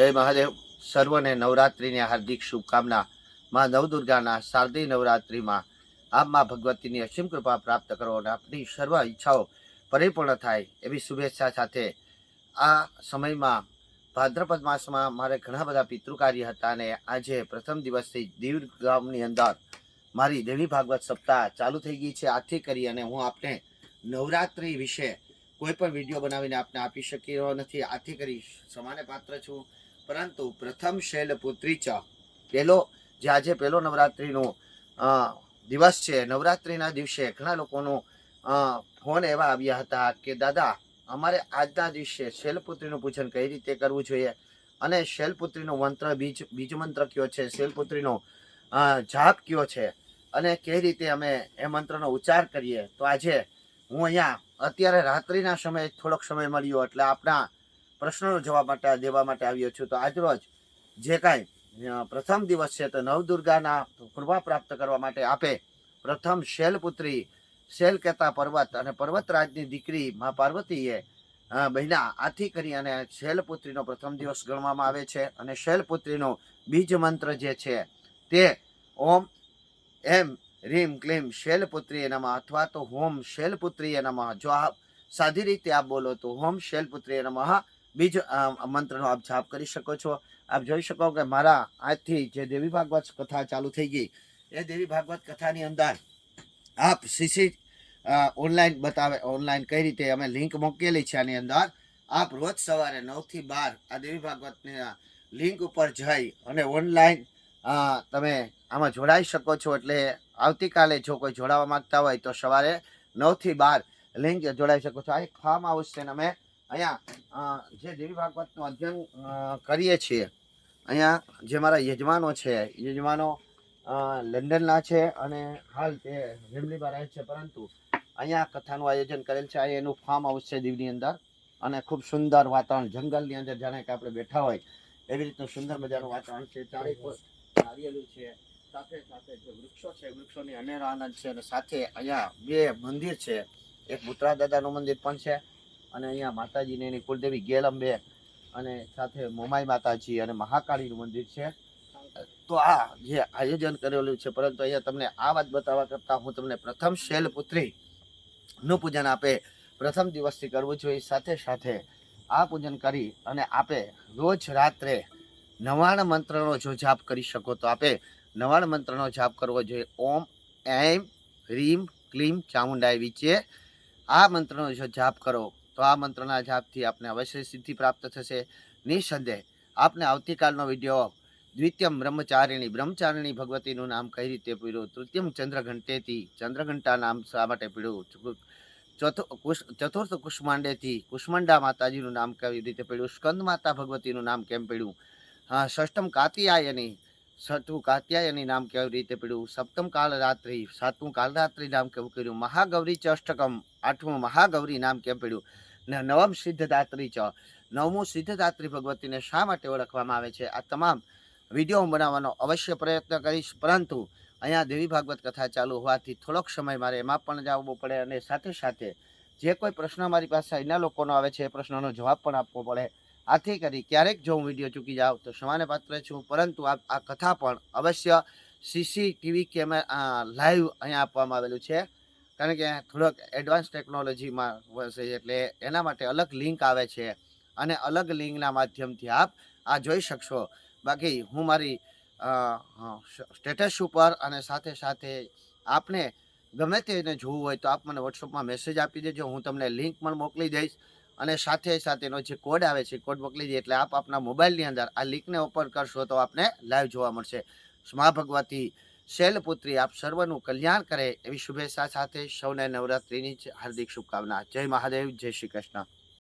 જય મહાદેવ. સર્વને નવરાત્રિની હાર્દિક શુભકામના. માં નવદુર્ગાના શારદીય નવરાત્રિમાં આપમાં ભગવતીની અસીમ કૃપા પ્રાપ્ત કરો અને આપની સર્વ ઈચ્છાઓ પરિપૂર્ણ થાય એવી શુભેચ્છા સાથે આ સમયમાં ભાદ્રપદ માસમાં મારે ઘણા બધા પિતૃકાર્ય હતા અને આજે પ્રથમ દિવસથી દીવ ગામની અંદર મારી દેવી ભાગવત સપ્તાહ ચાલુ થઈ ગઈ છે. આથી કરી અને હું આપને નવરાત્રિ વિશે કોઈ પણ વીડિયો બનાવીને આપને આપી શક્યો નથી. આથી કરી સમાને પાત્ર છું. પરંતુ પ્રથમ શૈલપુત્રી ચ. પહેલો, જે આજે પહેલો નવરાત્રિનો દિવસ છે. નવરાત્રિના દિવસે ઘણા લોકોનો ફોન એવા આવ્યા હતા કે, દાદા, અમારે આજના દિવસે શૈલપુત્રીનું પૂજન કઈ રીતે કરવું જોઈએ? અને શૈલપુત્રીનો મંત્ર બીજ બીજ મંત્ર કયો છે? શૈલપુત્રીનો જાપ કયો છે? અને કઈ રીતે અમે એ મંત્રનો ઉચ્ચાર કરીએ? તો આજે હું અહીંયા, અત્યારે રાત્રિના સમયે થોડોક સમય મળ્યો એટલે આપણા પ્રશ્નનો જવાબ માટે દેવા માટે આવ્યો છું. તો આજરોજ જે કાંઈ પ્રથમ દિવસ છે તો નવદુર્ગાના કૃપા પ્રાપ્ત કરવા માટે આપે પ્રથમ શૈલપુત્રી શૈલ કહેતા પર્વત અને પર્વતરાજની દીકરી મા પાર્વતીએ બહેના આથી કરી અને શૈલપુત્રીનો પ્રથમ દિવસ ગણવામાં આવે છે અને શૈલપુત્રીનો બીજ મંત્ર જે છે તે ઓમ, એમ, રીમ, ક્લીમ શૈલપુત્રી નમઃ અથવા તો હોમ શૈલપુત્રી નમઃ. જો આ સાદી રીતે આપ બોલો તો હોમ શૈલપુત્રી નમઃ. બીજ મંત્રનો આપ જાપ કરી શકો છો. આપ જોઈ શકો કે મારા આજથી જે દેવી ભાગવત કથા ચાલુ થઈ ગઈ, એ દેવી ભાગવત કથાની અંદર આપ સીસી ઓનલાઈન બતાવે ઓનલાઈન કઈ રીતે અમે લિંક મૂકેલી છે આની અંદર, આપ રોજ સવારે નવથી બાર આ દેવી ભાગવતની લિંક ઉપર જઈ અને ઓનલાઈન તમે આમાં જોડાઈ શકો છો. એટલે આવતીકાલે જો કોઈ જોડાવા માંગતા હોય તો સવારે નવથી બાર લિંક જોડાઈ શકો છો. આ એક ફાર્મ હાઉસ છે અમે અહીંયા જે દેવી ભાગવતનું અધ્યયન કરીએ છીએ. અહીંયા જે મારા યજમાનો છે, યજમાનો લંડનના છે અને હાલ તે વિમલીમાં રહે છે. પરંતુ અહીંયા કથાનું આયોજન કરેલ છે. આ એનું ફાર્મ હાઉસ છે દીવની અંદર. અને ખૂબ સુંદર વાતાવરણ, જંગલની અંદર જાણે કે આપણે બેઠા હોય એવી રીતનું સુંદર મજાનું વાતાવરણ છે. ચારે નારિયેલું છે. સાથે સાથે જે વૃક્ષો છે, વૃક્ષોની અનેરો આનંદ છે. અને સાથે અહીંયા બે મંદિર છે. એક ભૂતરા દાદાનું મંદિર પણ છે. અને અહીંયા માતાજીને એની કુલદેવી ગેલંબે અને સાથે મોમાઈ માતાજી અને મહાકાળીનું મંદિર છે. તો આ જે આયોજન કરેલું છે, પરંતુ અહીંયા તમને આ વાત બતાવવા કરતાં હું તમને પ્રથમ શૈલપુત્રીનું પૂજન આપે, પ્રથમ દિવસથી કરવું જોઈએ સાથે સાથે આ પૂજન કરી અને આપે રોજ રાત્રે નવાણ મંત્રનો જો જાપ કરી શકો તો આપે નવાણ મંત્રનો જાપ કરવો જોઈએ. ઓમ, એમ, રીમ, ક્લીમ, ચામુંડાય, વિચે આ મંત્રનો જો જાપ કરો. તો આ મંત્રના જાપથી આપને અવશ્ય સિદ્ધિ પ્રાપ્ત થશે. નિસંદેહ, આપને આવતીકાલનો વીડિયો દ્વિતીયમ બ્રહ્મચારિણી બ્રહ્મચારિણી ભગવતીનું નામ કઈ રીતે પીડ્યું તૃતીયમ ચંદ્રઘંટેથી, ચંદ્રઘંટા નામ શા માટે પીડ્યું ચતુર્થ કુષ્માંડેથી, કુષ્માંડા માતાજીનું નામ કેવી રીતે પડ્યું સ્કંદ માતા ભગવતીનું નામ કેમ પડ્યું હા, ષષ્ઠમ કાતિયાયની છઠ્ઠું કાત્યાયની નામ કેવી રીતે પડ્યું સપ્તમ કાલરાત્રિ, સાતમું કાલરાત્રિ નામ કેવું કર્યું? મહાગૌરી, ચ અષ્ટકમ, આઠમું મહાગૌરી નામ કેમ પડ્યું ને નવમ સિદ્ધદાત્રી ચ. નવમું સિદ્ધદાત્રી ભગવતીને શા માટે ઓળખવામાં આવે છે? આ તમામ વીડિયો હું બનાવવાનો અવશ્ય પ્રયત્ન કરીશ, પરંતુ અહીંયા દેવી ભાગવત કથા ચાલુ હોવાથી થોડોક સમય મારે એમાં પણ જવું પડે અને સાથે સાથે જે કોઈ પ્રશ્ન મારી પાસે અહીંના લોકોનો આવે છે, એ પ્રશ્નનો જવાબ પણ આપવો પડે. આથી કરી ક્યારેક જો હું વીડિયો ચૂકી જાઉં તો સમાને પાત્ર છું, પરંતુ આ આ કથા પણ અવશ્ય સીસીટીવી કેમેરા લાઈવ અહીંયા આપવામાં આવેલું છે. કારણ કે થોડોક એડવાન્સ ટેકનોલોજીમાં વસે એટલે એના માટે અલગ લિંક આવે છે અને અલગ લિંકના માધ્યમથી આપ આ જોઈ શકશો. બાકી હું મારી સ્ટેટસ ઉપર અને સાથે સાથે આપને ગમે તેને જોવું હોય તો આપ મને વોટ્સઅપમાં મેસેજ આપી દેજો. હું તમને લિંક પણ મોકલી દઈશ અને સાથે સાથેનો જે કોડ આવે છે કોડ મોકલી દઈએ એટલે આપ આપના મોબાઈલની અંદર આ લિંકને ઓપન કરશો તો આપને લાઈવ જોવા મળશે. મા ભગવતી શૈલપુત્રી આપ સર્વનું કલ્યાણ કરે એવી શુભેચ્છા સાથે સૌને નવરાત્રિની હાર્દિક શુભકામના. જય મહાદેવ, જય શ્રી કૃષ્ણ.